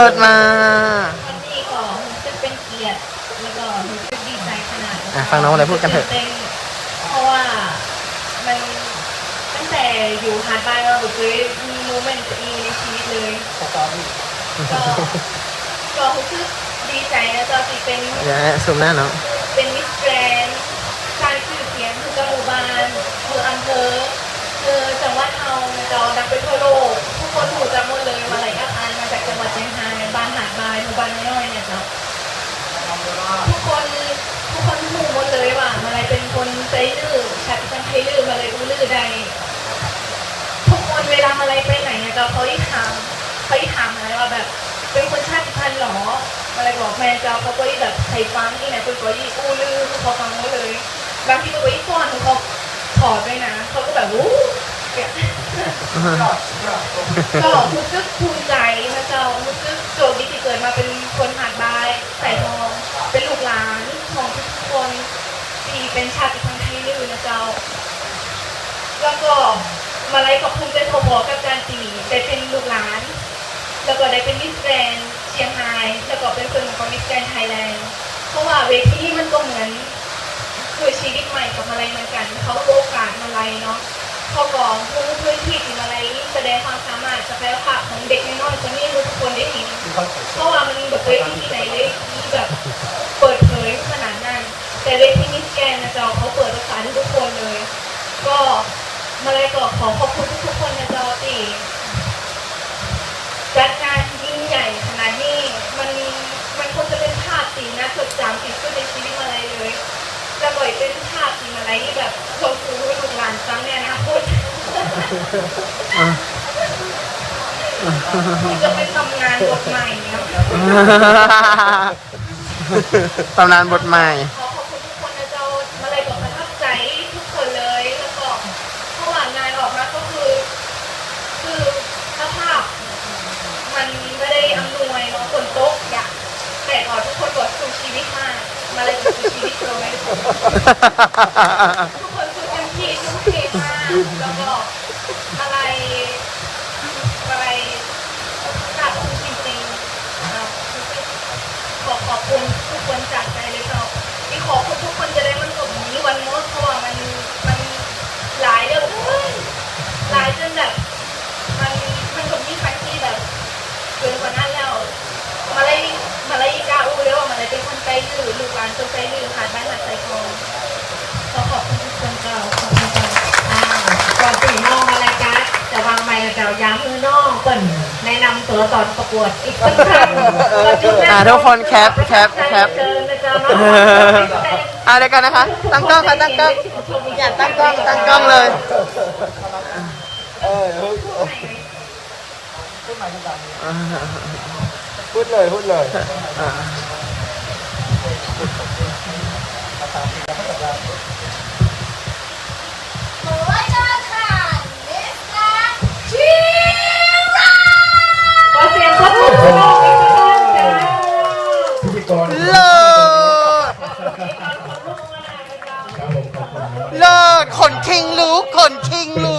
เปิดมาวันนี้ก็รู้สึกเป็นเกียรติแล้วก็รู้สึกดีใจขนาดอะฟังน้องอะไรพูดกันเถอะต้เพราะว่ามันตั้งแต่อยู่หาดบายมาบุเคยมีโมเมนต์นี้ในชีวิตเลยก็ก็รู้สึกดีใจนะเจ้าที่เป็นเดี๋ยวซูมหน้าน้องเป็นมิสแกรนด์สร้างชื่อเสียงคือจังหวัดบ้านคืออำเภอคือจังหวัดเฮาเราดังไป คนเวลามาเลยไปไหนเนี่ยเราเขาที่ถามเขาที่ถามอะไรว่าแบบ เป็นคนชาติพันธุ์หรอมาเลยบอกแม่เจ้าเขาก็ที่แบบใส่ฟังที่ไหนเป็นก็ที่อู้ลือเขาฟังหมดเลยบางทีก็ไปฟ้อนเขาถอดด้วยนะเขาก็แบบวู้เนี่ยก็รู้สึกภูมิใจนะเจ้ารู้สึกโจทย์ดีที่เกิดมาเป็นคนหาดบายใส่ทองเป็นลูกหลานของทุกคนที่เป็นชาติพันธุ์ไทยลื่นนะเจ้า แล้วก็มาไล่กับภูมิใจพอๆกับกา รตีได้เป็นลูกหลาน แล้วก็ได้เป็นมิสแกรนเชียงราย แล้วก็เป็นคนของมิสแกรนไทยแลนด์เพราะว่าเวทีนี้มันก็เหมือนคือชีวิตใหม่กับมาลัยเหมือนกันเขาโอกาสมาลัยเนาะเขาบอกพื้นพื้นที่ที่มาลัยแสดงความสามารถศักยภาพของเด็กน้อยๆคนนี้ให้ทุกคนได้เห็นเพราะว่ามันแบบเวทีที่ไหนเลยที่แบบเปิดเผยขนาดนั้น แต่เวทีมิสแกรนนะจ้าเขาเปิดโอกาสให้ทุกคนเลย ก็มาลัยก็ขอขอบคุณทุก ๆคนนะเจ้าที่จัดงานยิ่งใหญ่ขนาดนี้มันมันคงจะเป็นภาพสีนะจดจำติดขึ้นในชีวิตมาเลยเลยจะบ่อยเป็นภาพสีอะไรที่แบบชมพูให้ลูกหลานฟังเนี่ยนะพูดที่จะเป็นตำนานบทใหม่นะตำนานบทใหม่ ขอขอบคุณทุกคนนะเจ้ามาเลยบอกประทับใจทุกคนเลยแล้วก็เพราะว่างานออกมาก็คือ คือสภาพ มันไม่ได้อำนวยเนาะฝนตกอยากแต่ก่อนทุกคนบอกสู้ชีวิต มาเลยสู้ชีวิตเราไหมทุกคนคือเต็มที่ทุ่มเทมากแล้วก็อะไรอะไรกราบคุณจริงๆอ่าขอขอบคุณทุกคนจากใจเลยเจ้าที่ขอบคุณทุกคน เลยเป็นคนใจดื้อลูกหลานตัวใจดื้อหาดบ้านหาดใจทองขอขอบคุณทุกคนเจ้าขอบคุณเจ้าอ่าก่อนสี่น้องมารายการจะวางไมค์กับเจ้าย้ำมือน้องเปิ่นแนะนำตัวตอนประกวดอีกสักครั้งก่อนจุดแรกอ่าทุกคนแคปแคปแคป เชิญนะเจ้าน้องอ่าเดี๋ยวกันนะคะ ตั้งกล้องค่ะตั้งกล้องอย่าตั้งกล้องตั้งกล้องเลย พูดเลยพูดเลย อ่า ขอเสียงปรบมือให้น้องอีกสักครั้งจ้าพิธีกรเลิศครับผมขอบคุณครับเลิศขนคิงลุกขนคิงลุ